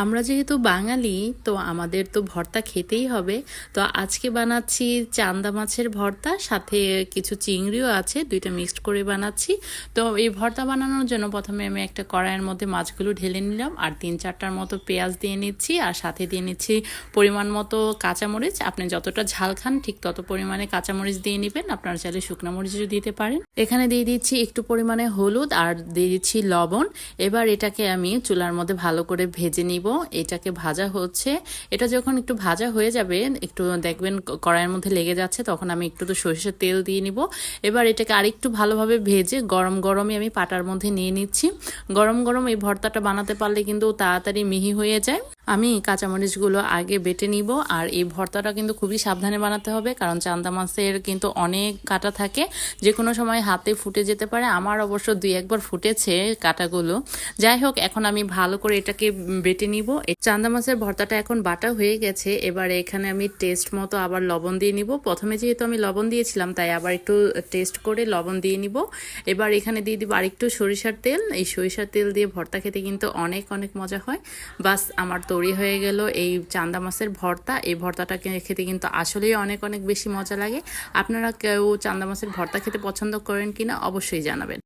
আমরা যেহেতু বাঙালি, তো আমাদের তো ভর্তা খেতেই হবে। তো আজকে বানাচ্ছি চান্দা মাছের ভর্তা, সাথে কিছু চিংড়িও আছে, দুইটা মিক্সড করে বানাচ্ছি। তো এই ভর্তা বানানোর জন্য প্রথমে আমি একটা কড়াইয়ের মধ্যে মাছগুলো ঢেলে নিলাম, আর তিন চারটার মতো পেঁয়াজ দিয়ে নিচ্ছি, আর সাথে দিয়ে নিচ্ছি পরিমাণ মতো কাঁচামরিচ। আপনি যতটা ঝাল খান, ঠিক তত পরিমাণে কাঁচামরিচ দিয়ে নেবেন। আপনারা চাইলে শুকনো মরিচও দিতে পারেন। এখানে দিয়ে দিচ্ছি একটু পরিমাণে হলুদ আর দিয়ে দিচ্ছি লবণ। এবার এটাকে আমি চুলার মধ্যে ভালো করে ভেজে নিব। এটাকে ভাজা হচ্ছে। এটা যখন একটু ভাজা হয়ে যাবে, একটু দেখবেন কড়াইয়ের মধ্যে লেগে যাচ্ছে, তখন আমি একটু তো সরিষার তেল দিয়ে নিব। এবার এটাকে আরেকটু ভালোভাবে ভেজে গরম গরমই আমি পাটার মধ্যে নিয়ে নিচ্ছি। গরম গরম এই ভর্তাটা বানাতে পারলে কিন্তু তাড়াতাড়ি মিহি হয়ে যায়। আমি কাঁচামরিচগুলো আগে বেটে নিব, আর এই ভর্তাটা কিন্তু খুবই সাবধানে বানাতে হবে, কারণ চান্দা মাছের কিন্তু অনেক কাটা থাকে। যে কোনো সময় হাতে ফুটে যেতে পারে, আমার অবশ্য দুই একবার ফুটেছে কাটাগুলো। যাই হোক, এখন আমি ভালো করে এটাকে বেটে নিব। চান্দা মাছের ভর্তাটা এখন বাটা হয়ে গেছে, এবার এখানে আমি টেস্ট মতো আবার লবণ দিয়ে নিব। প্রথমে যেহেতু আমি লবণ দিয়েছিলাম, তাই আবার একটু টেস্ট করে লবণ দিয়ে নিব। এবার এখানে দিয়ে দিব আরেকটু সরিষার তেল। এই সরিষার তেল দিয়ে ভর্তা খেতে কিন্তু অনেক অনেক মজা হয়। বাস, আমার তৈরি হয়ে গেল এই চান্দা মাছের ভর্তা। এই ভর্তাটা খেতে কিন্তু আসলেই অনেক অনেক বেশি মজা লাগে। আপনারা কেউ চান্দা মাছের ভর্তা খেতে পছন্দ করেন কিনা অবশ্যই জানাবেন।